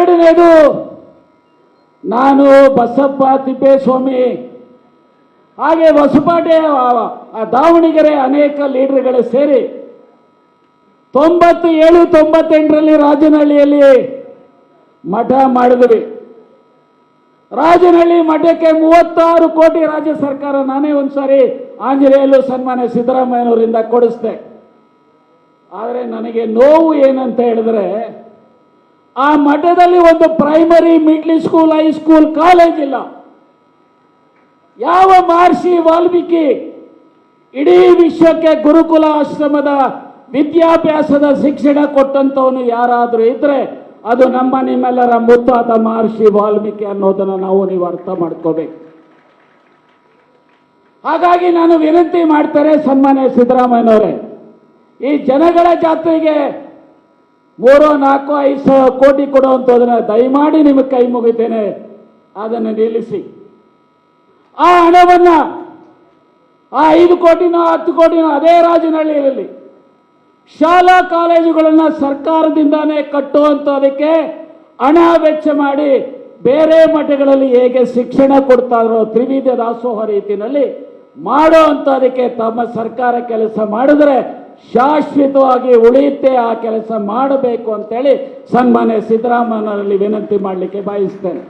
ಎರಡನೇದು ನಾನು ಬಸಪ್ಪ ತಿಪ್ಪೇಸ್ವಾಮಿ. ಹಾಗೆ ಹೊಸಪಾಟೆ ದಾವಣಗೆರೆ ಅನೇಕ ಲೀಡರ್ಗಳು ಸೇರಿ ತೊಂಬತ್ತು ಏಳು ತೊಂಬತ್ತೆಂಟರಲ್ಲಿ ರಾಜನಹಳ್ಳಿಯಲ್ಲಿ ಮಠ ಮಾಡಿದ್ವಿ. ರಾಜನಹಳ್ಳಿ ಮಠಕ್ಕೆ ಮೂವತ್ತಾರು ಕೋಟಿ ರಾಜ್ಯ ಸರ್ಕಾರ ನಾನೇ ಒಂದ್ಸಾರಿ ಆಂಜನೇಯಲು ಸನ್ಮಾನ ಸಿದ್ದರಾಮಯ್ಯನವರಿಂದ ಕೊಡಿಸ್ದೆ. ಆದರೆ ನನಗೆ ನೋವು ಏನಂತ ಹೇಳಿದ್ರೆ ಆ ಮಠದಲ್ಲಿ ಒಂದು primary middle school high school college ಇಲ್ಲ. ಯಾವ ಮಹರ್ಷಿ ವಾಲ್ಮೀಕಿ ಇಡೀ ವಿಶ್ವಕ್ಕೆ ಗುರುಕುಲ ಆಶ್ರಮದ ವಿದ್ಯಾಭ್ಯಾಸದ ಶಿಕ್ಷಣ ಕೊಟ್ಟಂತವನು ಯಾರಾದರೂ ಇದ್ರೆ ಅದು ನಮ್ಮ ನಿಮ್ಮೆಲ್ಲರ ಮುತ್ತಾದ ಮಹರ್ಷಿ ವಾಲ್ಮೀಕಿ ಅನ್ನೋದನ್ನು ನಾವು ನೀವು ಅರ್ಥ ಮಾಡ್ಕೋಬೇಕು. ಹಾಗಾಗಿ ನಾನು ವಿನಂತಿ ಮಾಡ್ತಾರೆ ಸನ್ಮಾನ್ಯ ಸಿದ್ದರಾಮಯ್ಯನವರೇ, ಈ ಜನಗಳ ಜಾತ್ರೆಗೆ ಮೂರು ನಾಲ್ಕು, ಐದು ಸಾವಿರ ಕೋಟಿ ಕೊಡುವಂಥದನ್ನ ದಯಮಾಡಿ ನಿಮಗೆ ಕೈ ಮುಗಿತೇನೆ. ಅದನ್ನು ನಿಲ್ಲಿಸಿ. ಆ ಹಣವನ್ನ ಆ ಐದು ಕೋಟಿನೋ, ಹತ್ತು ಕೋಟಿನೋ ಅದೇ ರಾಜನಹಳ್ಳಿಯಲ್ಲಿ ಶಾಲಾ ಕಾಲೇಜುಗಳನ್ನು ಸರ್ಕಾರದಿಂದಾನೇ ಕಟ್ಟುವಂಥದಕ್ಕೆ ಹಣ ವೆಚ್ಚ ಮಾಡಿ ಬೇರೆ ಮಠಗಳಲ್ಲಿ ಹೇಗೆ ಶಿಕ್ಷಣ ಕೊಡ್ತಾ ಇದ್ರು ತ್ರಿವಿಧ ದಾಸೋಹ ರೀತಿಯಲ್ಲಿ ಮಾಡೋ ಅದಕ್ಕೆ ತಮ್ಮ ಸರ್ಕಾರ ಕೆಲಸ ಮಾಡಿದ್ರೆ ಶಾಶ್ವತವಾಗಿ ಉಳಿಯುತ್ತೆ ಆ ಕೆಲಸ ಮಾಡಬೇಕು ಅಂತೇಳಿ ಸನ್ಮಾನ್ಯ ಸಿದ್ದರಾಮಯ್ಯನಲ್ಲಿ ವಿನಂತಿ ಮಾಡಲಿಕ್ಕೆ ಬಯಸ್ತೇನೆ.